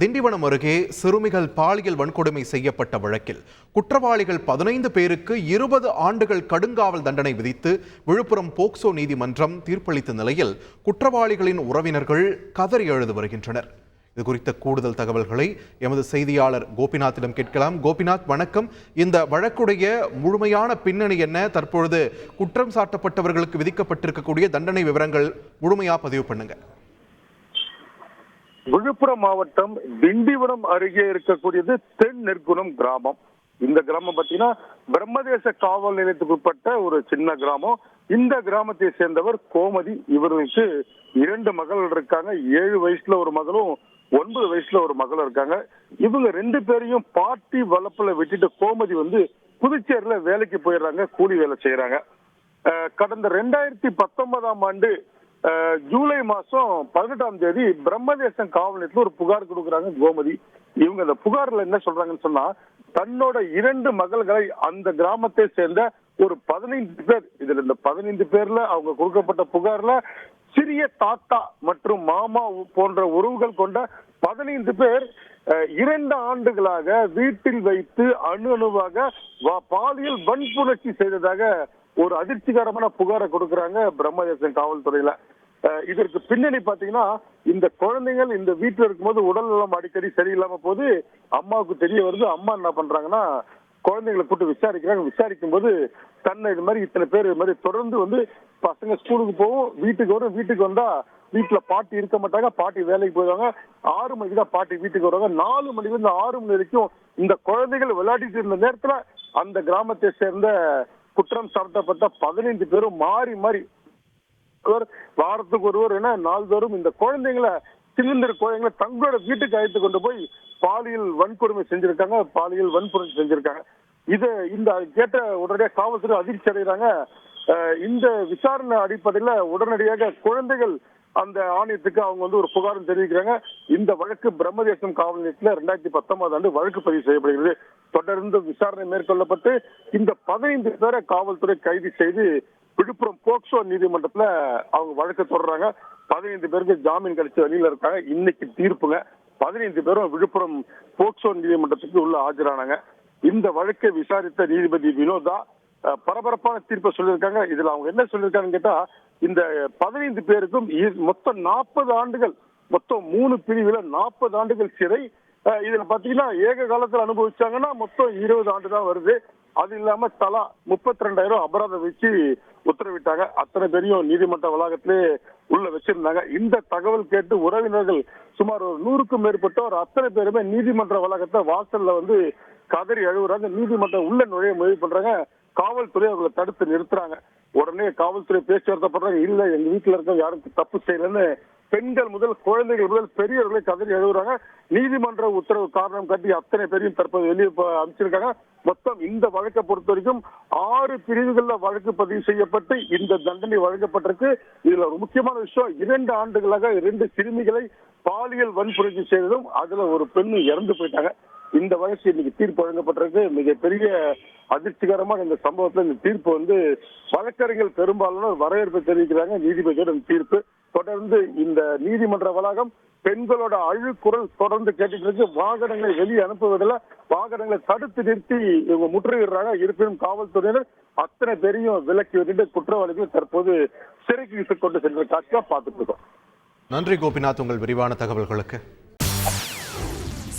திண்டிவனம் அருகே சிறுமிகள் பாலியல் வன்கொடுமை செய்யப்பட்ட வழக்கில் குற்றவாளிகள் பதினைந்து பேருக்கு இருபது ஆண்டுகள் கடுங்காவல் தண்டனை விதித்து விழுப்புரம் போக்சோ நீதிமன்றம் தீர்ப்பளித்த நிலையில் குற்றவாளிகளின் உறவினர்கள் கதறி எழுது வருகின்றனர். இது குறித்த கூடுதல் தகவல்களை எமது செய்தியாளர் கோபிநாத்திடம் கேட்கலாம். கோபிநாத் வணக்கம். இந்த வழக்குடைய முழுமையான பின்னணி என்ன? தற்பொழுது குற்றம் சாட்டப்பட்டவர்களுக்கு விதிக்கப்பட்டிருக்கக்கூடிய தண்டனை விவரங்கள் முழுமையாக பதிவு பண்ணுங்க. விழுப்புரம் மாவட்டம் திண்டிவனம் அருகே இருக்கக்கூடியது தென் நெற்குணம் கிராமம். இந்த கிராமம் பாத்தீங்கன்னா பிரம்மதேச காவல் நிலையத்துக்கு உட்பட்ட ஒரு சின்ன கிராமம். இந்த கிராமத்தை சேர்ந்தவர் கோமதி. இவர்களுக்கு இரண்டு மகள் இருக்காங்க. ஏழு வயசுல ஒரு மகளும் ஒன்பது வயசுல ஒரு மகள் இருக்காங்க. இவங்க ரெண்டு பேரையும் பாட்டி வளப்புல விட்டுட்டு கோமதி வந்து புதுச்சேரியில வேலைக்கு போயிடுறாங்க கூலி வேலை செய்யறாங்க. கடந்த ரெண்டாயிரத்தி பத்தொன்பதாம் ஆண்டு ஜூலை மாசம் பதினெட்டாம் தேதி பிரம்மதேசம் காவல் நிலையத்துல ஒரு புகார் கொடுக்குறாங்க கோமதி. இவங்க அந்த புகார்ல என்ன சொல்றாங்கன்னு சொன்னா தன்னோட இரண்டு மகள்களை அந்த கிராமத்தை சேர்ந்த ஒரு பதினைந்து பேர் இதுல இந்த பதினைந்து பேர்ல அவங்க கொடுக்கப்பட்ட புகார்ல சிறிய தாத்தா மற்றும் மாமா போன்ற உறவுகள் கொண்ட பதினைந்து பேர் இரண்டு ஆண்டுகளாக வீட்டில் வைத்து அணு அணுவாக பாலியல் வன்புணர்ச்சி செய்ததாக ஒரு அதிர்ச்சிகரமான புகாரை கொடுக்கறாங்க பிரம்மதேசம் காவல்துறையில. இதற்கு பின்னணி பாத்தீங்கன்னா இந்த குழந்தைகள் இந்த வீட்டுல இருக்கும்போது உடல் நலம் அடிக்கடி சரியில்லாம போது அம்மாவுக்கு தெரிய வருது. அம்மா என்ன பண்றாங்கன்னா குழந்தைங்களை கூட்டு விசாரிக்கிறாங்க. விசாரிக்கும் போது தன்னை இது மாதிரி இத்தனை பேர் இது மாதிரி தொடர்ந்து வந்து பசங்க ஸ்கூலுக்கு போகும் வீட்டுக்கு வரும். வீட்டுக்கு வந்தா வீட்டுல பாட்டி இருக்க மாட்டாங்க. பாட்டி வேலைக்கு போயிடுவாங்க. ஆறு மணிக்கு தான் பாட்டி வீட்டுக்கு வருவாங்க. நாலு மணில இருந்து ஆறு மணி வரைக்கும் இந்த குழந்தைகள் விளையாடிட்டு இருந்த நேரத்துல அந்த கிராமத்தை சேர்ந்த குற்றம் சாட்டப்பட்ட பதினைந்து பேரும் மாறி மாறி ஒருவர் வாரத்துக்கு ஒருவர் என நாள்தோறும் இந்த குழந்தைங்களை சிலிண்டர் குழந்தைங்களை தங்களோட வீட்டுக்கு அழைத்து கொண்டு போய் பாலியல் வன்கொடுமை செஞ்சிருக்காங்க பாலியல் வன்கொடுமை செஞ்சிருக்காங்க. இது இந்த கேட்ட உடனடியாக காவல்துறை அதிர்ச்சி அடைகிறாங்க. இந்த விசாரணை அடிப்படையில உடனடியாக குழந்தைகள் அந்த ஆணையத்துக்கு அவங்க வந்து ஒரு புகாரும் தெரிவிக்கிறாங்க. இந்த வழக்கு பிரம்மதேசம் காவல் நிலையத்தில் ரெண்டாயிரத்தி பத்தொன்பது ஆண்டு வழக்கு பதிவு செய்யப்படுகிறது. தொடர்ந்து விசாரணை மேற்கொள்ளப்பட்டு இந்த பதினைந்து பேரை காவல்துறை கைது செய்து விழுப்புரம் போக்சோ நீதிமன்றத்துல அவங்க வழக்கு தொடர்றாங்க. பதினைந்து பேருக்கு ஜாமீன் கிடைச்ச வெளியில இருக்காங்க. இன்னைக்கு தீர்ப்புங்க. பதினைந்து பேரும் விழுப்புரம் போக்சோ நீதிமன்றத்துக்கு உள்ள ஆஜரானாங்க. இந்த வழக்கை விசாரித்த நீதிபதி வினோதா பரபரப்பான தீர்ப்பை சொல்லியிருக்காங்க. இதுல அவங்க என்ன சொல்லியிருக்காங்கன்னு கேட்டா இந்த பதினைந்து பேருக்கும் இ- மொத்தம் நாற்பது ஆண்டுகள் மொத்தம் மூணு பிரிவுல நாற்பது ஆண்டுகள் சிறை. இதுல பாத்தீங்கன்னா ஏக காலத்துல அனுபவிச்சாங்கன்னா மொத்தம் இருபது ஆண்டு தான் வருது. அது இல்லாம தலா முப்பத்தி ரெண்டாயிரம் அபராதம் வச்சு உத்தரவிட்டாங்க. அத்தனை பேரையும் நீதிமன்ற வளாகத்திலே உள்ள வச்சிருந்தாங்க. இந்த தகவல் கேட்டு உறவினர்கள் சுமார் ஒரு நூறுக்கும் மேற்பட்டோர் அத்தனை பேருமே நீதிமன்ற வளாகத்தை வாசல்ல வந்து கதறி அழுகுறாங்க. நீதிமன்றம் உள்ள நுழைய முயற்சி பண்றாங்க. காவல்துறை அவங்களை தடுத்து நிறுத்துறாங்க. உடனே காவல்துறை பேச்சுவார்த்தை பண்றாங்க. இல்ல எங்க வீட்டுல இருக்க யாரும் தப்பு செய்யலன்னு பெண்கள் முதல் குழந்தைகள் முதல் பெரியவர்களை கதறி எழுதுறாங்க. நீதிமன்ற உத்தரவு காரணம் காட்டி அத்தனை பேரையும் தற்போது வெளியே அனுப்பிச்சிருக்காங்க. மொத்தம் இந்த வழக்கை பொறுத்த வரைக்கும் ஆறு பிரிவுகள்ல வழக்கு பதிவு செய்யப்பட்டு இந்த தண்டனை வழங்கப்பட்டிருக்கு. இதுல ஒரு முக்கியமான விஷயம் இரண்டு ஆண்டுகளாக இரண்டு சிறுமிகளை பாலியல் வன்புணர்ச்சி செய்ததும் அதுல ஒரு பெண் இறந்து போயிட்டாங்க. இந்த வயசு இன்னைக்கு தீர்ப்பு வழங்கப்பட்டிருக்கு. மிகப்பெரிய அதிர்ச்சிகரமான இந்த சம்பவத்துல இந்த தீர்ப்பு வந்து வழக்கறிஞர்கள் பெரும்பாலான வரவேற்பு தெரிவிக்கிறாங்க. நீதிபதியோட இந்த தீர்ப்பு தொடர்ந்து இந்த நீதிமன்ற வளாகம் பெண்களோட அழுக்குரல் தொடர்ந்து கேட்டுட்டு இருக்கு. வாகனங்களை வெளியே அனுப்புவதில் வாகனங்களை தடுத்து நிறுத்தி இவங்க முற்றுகையிடுறாங்க. இருப்பினும் காவல்துறையினர் அத்தனை பேரையும் விலக்கி விட்டுட்டு குற்றவாளிகள் தற்போது சிறைக்கு கொண்டு சென்ற காட்சியா பார்த்துட்டு இருக்கோம். நன்றி கோபிநாத் உங்கள் விரிவான தகவல்களுக்கு.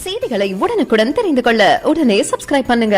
செய்திகளை உடனுக்குடன் தெரிந்து கொள்ள உடனே சப்ஸ்கிரைப் பண்ணுங்க.